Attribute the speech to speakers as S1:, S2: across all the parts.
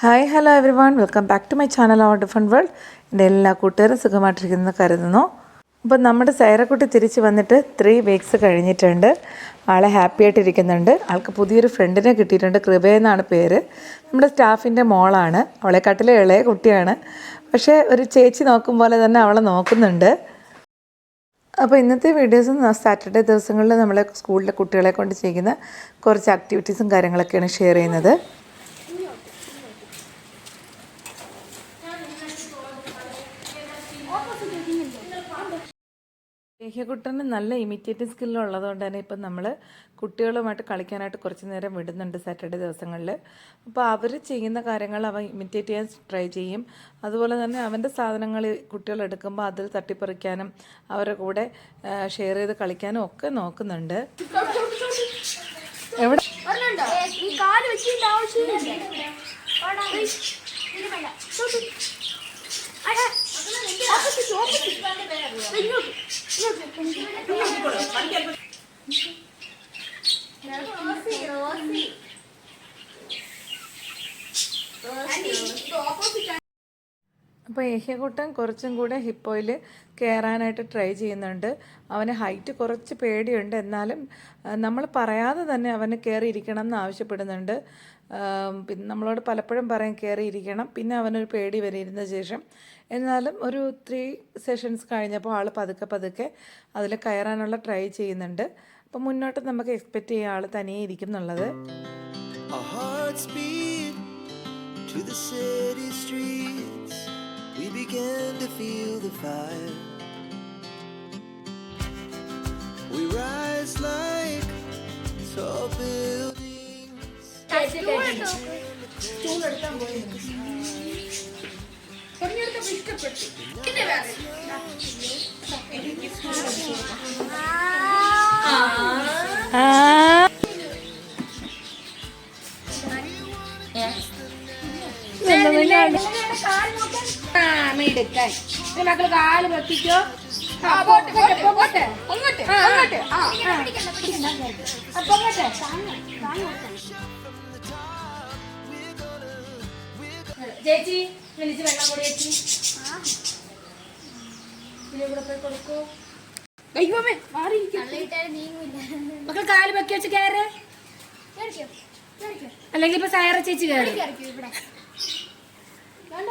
S1: Hi hello everyone welcome back to my channel our different world എന്റെ എല്ലാ കൂട്ടുകാരും സുഖമായിട്ടിരിക്കുന്നു കരുതുന്നു. അപ്പോൾ നമ്മുടെ സൈറക്കുട്ടി തിരിച്ച് വന്നിട്ട് ത്രീ വീക്സ് കഴിഞ്ഞിട്ടുണ്ട്. ആളെ ഹാപ്പി ആയിട്ടിരിക്കുന്നുണ്ട്. ആൾക്ക് പുതിയൊരു ഫ്രണ്ടിനെ കിട്ടിയിട്ടുണ്ട്. കൃപ എന്നാണ് പേര്. നമ്മുടെ സ്റ്റാഫിന്റെ മോളാണ്. അവളെക്കാട്ടിലെ ഇളയ കുട്ടിയാണ്. പക്ഷേ ഒരു ചേച്ചി നോക്കും പോലെ തന്നെ അവളെ നോക്കുന്നുണ്ട്. അപ്പോൾ ഇന്നത്തെ വീഡിയോസ് സാറ്റർഡേ ദിവസങ്ങളിൽ നമ്മളെ സ്കൂളിലെ കുട്ടികളെ കൊണ്ട് ചെയ്യുന്ന കുറച്ച് ആക്ടിവിറ്റീസും കാര്യങ്ങളൊക്കെയാണ് ഷെയർ ചെയ്യുന്നത്. ലേഹ്യക്കുട്ടന് നല്ല ഇമിറ്റേറ്റിംഗ് ഉള്ളതുകൊണ്ട് തന്നെ ഇപ്പം നമ്മൾ കുട്ടികളുമായിട്ട് കളിക്കാനായിട്ട് കുറച്ച് നേരം വിടുന്നുണ്ട് സാറ്റർഡേ ദിവസങ്ങളിൽ അപ്പോൾ അവർ ചെയ്യുന്ന കാര്യങ്ങൾ അവൻ ഇമിറ്റേറ്റ് ചെയ്യാൻ ട്രൈ ചെയ്യും. അതുപോലെ തന്നെ അവന്റെ സാധനങ്ങൾ കുട്ടികൾ എടുക്കുമ്പോൾ അതിൽ തട്ടിപ്പറിക്കാനും അവരുടെ കൂടെ ഷെയർ ചെയ്ത് കളിക്കാനും ഒക്കെ നോക്കുന്നുണ്ട്. എവിടെ? അപ്പോൾ ഏഹ്യക്കുട്ടൻ കുറച്ചും കൂടെ ഹിപ്പോയിൽ കയറാനായിട്ട് ട്രൈ ചെയ്യുന്നുണ്ട്. അവന് ഹൈറ്റ് കുറച്ച് പേടിയുണ്ട്. എന്നാലും നമ്മൾ പറയാതെ തന്നെ അവന് കയറിയിരിക്കണം എന്ന് ആവശ്യപ്പെടുന്നുണ്ട്. പിന്നെ നമ്മളോട് പലപ്പോഴും പറയും കയറിയിരിക്കണം പിന്നെ അവനൊരു പേടി വരിയിരുന്ന ശേഷം. എന്നാലും ഒരു ത്രീ സെഷൻസ് കഴിഞ്ഞപ്പോൾ ആൾ പതുക്കെ പതുക്കെ അതിൽ കയറാനുള്ള ട്രൈ ചെയ്യുന്നുണ്ട്. അപ്പോൾ മുന്നോട്ട് നമുക്ക് എക്സ്പെക്റ്റ് ചെയ്യാം ആൾ തനിയെ ഇരിക്കും എന്നുള്ളത്
S2: to the city streets. We began to feel the fire. We rise like tall buildings.
S3: Stool എടുക്കാൻ പോയി. തെരഞ്ഞെടുത്തപ്പോൾ ഇഷ്ടപ്പെട്ടു. പിന്നെ വേറെ.
S4: മിടുക്കൻ. ഇനി
S3: മക്കൾ
S4: കാൽ.
S3: പിടിക്കണ്ട, പിടിക്കണ്ട.
S4: അപ്പൊ അങ്ങോട്ട്. ചേച്ചി വിളിച്ച് വെള്ളം കൂടി ചേച്ചി ഇതിലെ കൂടെ പോയി കൊടുക്കൂ.
S3: ദൈവമേ.
S4: മക്കൾ കാൽ വെക്കി വെച്ച് കയറ്. അല്ലെങ്കിൽ ഇപ്പൊ സയറ ചേച്ചി കയറി.
S3: കേറിക്കോ ഇവിടെ. വേണ്ട,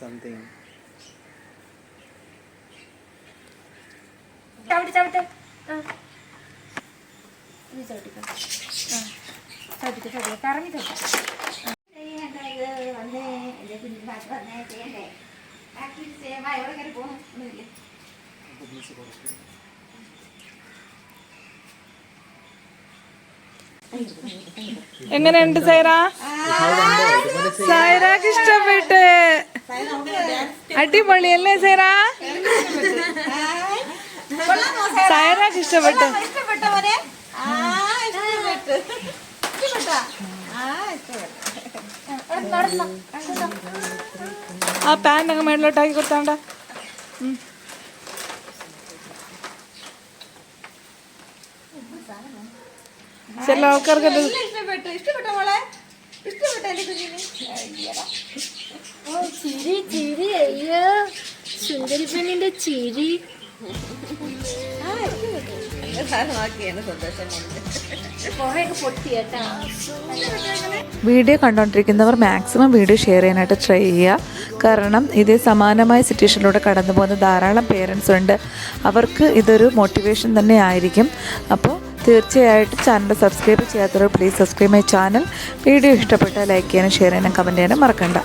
S2: Something.
S1: എങ്ങനെയുണ്ട് സൈറ സൈറാക്ക് ഇഷ്ടപ്പെട്ട്. അടിപൊളിയല്ലേ സൈറ സൈറാക്ക് ഇഷ്ടപ്പെട്ടു. ആ പാന്റ് അങ്ങ് മേളിലോട്ടാക്കി കൊടുത്താണ്ട. ചില ആൾക്കാർക്ക്
S5: ഇഷ്ടപ്പെട്ടു ഇഷ്ടപ്പെട്ട മോളെ.
S3: ചിരി ചിരി അയ്യോ സുന്ദരി പെണ്ണിന്റെ ചിരി
S1: വീഡിയോ കണ്ടുകൊണ്ടിരിക്കുന്നവർ മാക്സിമം വീഡിയോ ഷെയർ ചെയ്യാനായിട്ട് ട്രൈ ചെയ്യുക. കാരണം ഇതേ സമാനമായ സിറ്റുവേഷനിലൂടെ കടന്നു പോകുന്ന ധാരാളം പേരൻസ് ഉണ്ട്. അവർക്ക് ഇതൊരു മോട്ടിവേഷൻ തന്നെ ആയിരിക്കും. അപ്പോൾ തീർച്ചയായിട്ടും ചാനൽ സബ്സ്ക്രൈബ് ചെയ്യാത്തവർ please subscribe my channel video ഇഷ്ടപ്പെട്ടാൽ ലൈക്ക് ചെയ്യാനും ഷെയർ ചെയ്യാനും കമന്റ് ചെയ്യാനും മറക്കണ്ട.